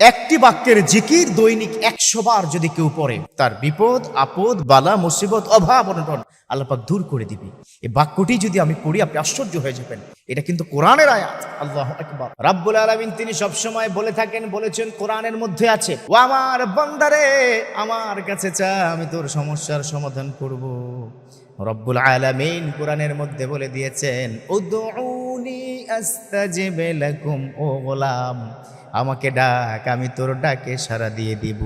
একটি বাক্যের জিকির দৈনিক একশো বার যদি কেউ পড়ে, তার বিপদ, আপদ, বালা, মুসিবত, অভাব, অনটন আল্লাপাক দূর করে দিবে। এই বাক্যটি যদি আমি পড়ি, আপনি আশ্চর্য হয়ে যাবেন। এটা কিন্তু কোরআনের আয়াত। আল্লাহ আকবার। রাব্বুল আলামিন তিনি সবসময় বলে থাকেন, বলেছেন, কোরআনের মধ্যে আছে, ও আমার বান্দারে, আমার কাছে চা, আমি তোর সমস্যার সমাধান করব। রব্বুল আলামিন কোরআনের মধ্যে বলে দিয়েছেন উদউনি আস্তাজিব লাকুম ও গোলাম আমাকে ডাক, আমি তোর ডাকে সারা দিয়ে দিব।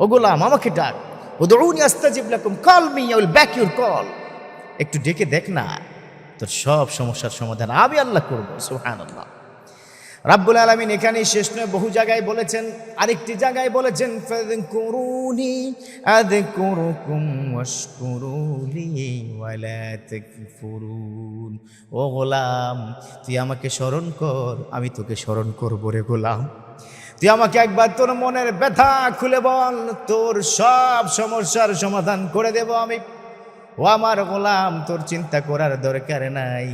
ও গোলাম আমাকে ডাক ও উদউনি আস্তাজিব লাকুম call me I will back your call একটু ডেকে দেখ না, তোর সব সমস্যার সমাধান আমি আল্লাহ করব, সুবহানাল্লাহ। রাব্বুল আলামিন এখানেই শেষ নয়, বহু জায়গায় বলেছেন, আরেকটি জায়গায় বলেছেন ও গোলাম, তুই আমাকে স্মরণ কর, আমি তোকে স্মরণ করব রে গোলাম। তুই আমাকে একবার তোর মনের ব্যথা খুলে বল, তোর সব সমস্যার সমাধান করে দেব আমি। ও আমার গোলাম, তোর চিন্তা করার দরকার নাই।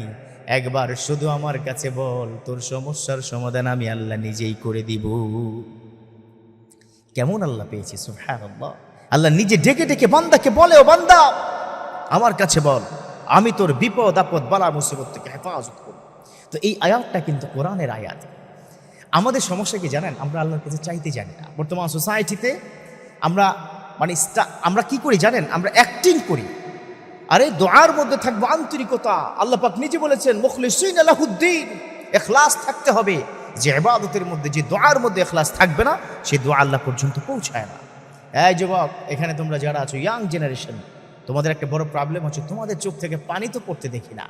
একবার শুধু আমার কাছে বল, তোর সমস্যার সমাধান আমি আল্লাহ নিজেই করে দিব। কেমন আল্লাহ পেয়েছি, সুবহানাল্লাহ। আল্লাহ নিজে ডেকে ডেকে বান্দাকে বলে, ও বান্দা, আমার কাছে বল, আমি তোর বিপদ, আপদ, বালা, মুসিবত থেকে হেফাজত করব। তো এই আয়াতটা কিন্তু কোরআনের আয়াত। আমাদের সমস্যা কি জানেন? আমরা আল্লাহর কাছে চাইতে জানি না। বর্তমান সোসাইটিতে আমরা মানে আমরা কি করি জানেন? আমরা অ্যাক্টিং করি। আরে দোয়ার মধ্যে থাকব আন্তরিকতা। আল্লাহ পাক নিজে বলেছেন, মুখলিসিন আলাহুদ্দিন এখলাস থাকতে হবে। যে ইবাদতের মধ্যে, যে দোয়ার মধ্যে এখলাস থাকবে না, সে দোয়া আল্লাহ পর্যন্ত পৌঁছায় না। এই যুবক, এখানে তোমরা যারা আছো ইয়াং জেনারেশন তোমাদের একটা বড় প্রবলেম হচ্ছে, তোমাদের চোখ থেকে পানি তো পড়তে দেখি না।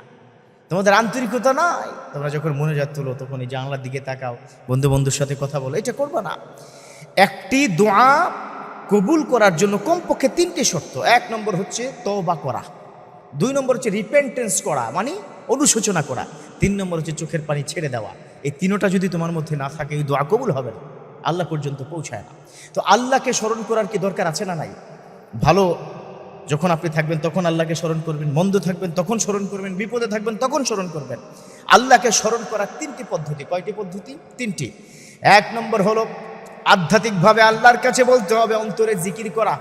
তোমাদের আন্তরিকতা নাই। তোমরা যখন মনে যাত তোলো তখন এই জানলার দিকে তাকাও, বন্ধু বন্ধুর সাথে কথা বলো, এটা করবে না। একটি দোয়া কবুল করার জন্য কমপক্ষে তিনটি শর্ত। এক নম্বর হচ্ছে তওবা করা। দুই নম্বর হচ্ছে রিপেন্টেন্স করা মানে অনুশোচনা করা। তিন নম্বর হচ্ছে চোখের পানি ছেড়ে দেওয়া। এই তিনোটা যদি তোমার মধ্যে না থাকে, এই দোয়া কবুল হবে না। আল্লাহ পর্যন্ত পৌঁছায় না। তো আল্লাহকে স্মরণ করার কি দরকার আছে না নাই? ভালো, যখন আপনি থাকবেন তখন আল্লাহকে স্মরণ করবেন, মন্দ থাকবেন তখন স্মরণ করবেন, বিপদে থাকবেন তখন স্মরণ করবেন। আল্লাহকে স্মরণ করার তিনটি পদ্ধতি। কয়টি পদ্ধতি? তিনটি। এক নম্বর হলো আধ্যাত্মিকভাবে আল্লাহর কাছে বলতে হবে, অন্তরে জিকির করা।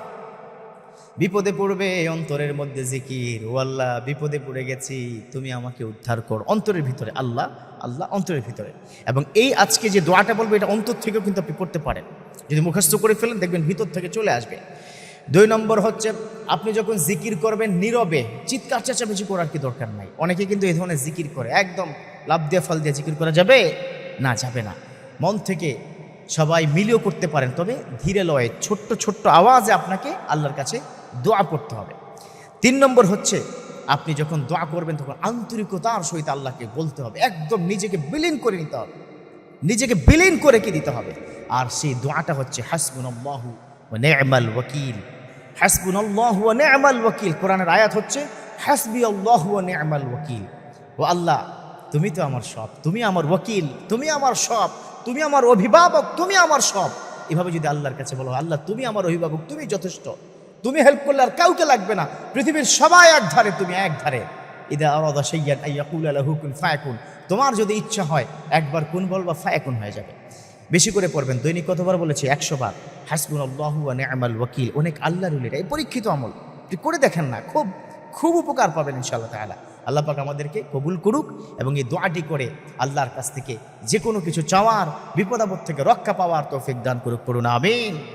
বিপদে পড়বে, অন্তরের মধ্যে জিকির। ও আল্লাহ, বিপদে পড়ে গেছি, তুমি আমাকে উদ্ধার কর। অন্তরের ভিতরে, আল্লাহ আল্লাহ অন্তরের ভিতরে। এবং এই আজকে যে দোয়াটা বলব, এটা অন্তর থেকেও কিন্তু আপনি পড়তে পারেন। যদি মুখস্থ করে ফেলেন, দেখবেন ভিতর থেকে চলে আসবে। দুই নম্বর হচ্ছে, আপনি যখন জিকির করবেন নীরবে, চিৎকার, চেঁচামেচি করার কি দরকার নাই? অনেকে কিন্তু এই ধরনের জিকির করে। একদম লাভ দিয়ে, ফল দিয়ে জিকির করা যাবে? না যাবে না। মন থেকে সবাই মিলেও করতে পারেন। তবে ধীরে লয়ে, ছোট্ট ছোট্ট আওয়াজে আপনাকে আল্লাহর কাছে দোয়া করতে হবে। তিন নম্বর হচ্ছে, আপনি যখন দোয়া করবেন, তখন আন্তরিকতার সহিত আল্লাহকে বলতে হবে। একদম নিজেকে বিলীন করে নিতে হবে। নিজেকে বিলীন করে কি দিতে হবে? আর সেই দোয়াটা হচ্ছে হাসবুন আল্লাহু ও নেমাল ওয়াকিল। হাসবুন আল্লাহু ও নেমাল ওয়াকিল। কোরআনের আয়াত হচ্ছে হাসবি আল্লাহু ও নেমাল ওয়াকিল। ও আল্লাহ, তুমি তো আমার সব, তুমি আমার ওয়াকিল, তুমি আমার সব, তুমি আমার অভিভাবক, তুমি আমার সব। এভাবে যদি আল্লাহর কাছে বলো আল্লাহ, তুমি আমার অভিভাবক, তুমি যথেষ্ট। তুমি হেল্প করলে আর কাউকে লাগবে না। পৃথিবীর সবাই এক ধারে, তুমি এক ধারে। তোমার যদি ইচ্ছা হয়, একবার কোন বলবা, ফায়াকুন হয়ে যাবে। বেশি করে পড়বেন, দৈনিক কতবার বলেছে? একশো বার। হাসবুন আল্লাহু ওয়া ওয়াকিল। অনেক আল্লাহ উলিরা এই পরীক্ষিত আমল। আপনি করে দেখেন না, খুব খুব উপকার পাবেন ইনশাআল্লাহ তাআলা। আল্লাহ পাক আমাদেরকে কবুল করুক এবং এই দোয়াটি করে আল্লাহর কাছ থেকে যে কোনো কিছু চাওয়ার বিপদাবদ থেকে রক্ষা পাওয়ার তৌফিক দান করুক করুন আমিন।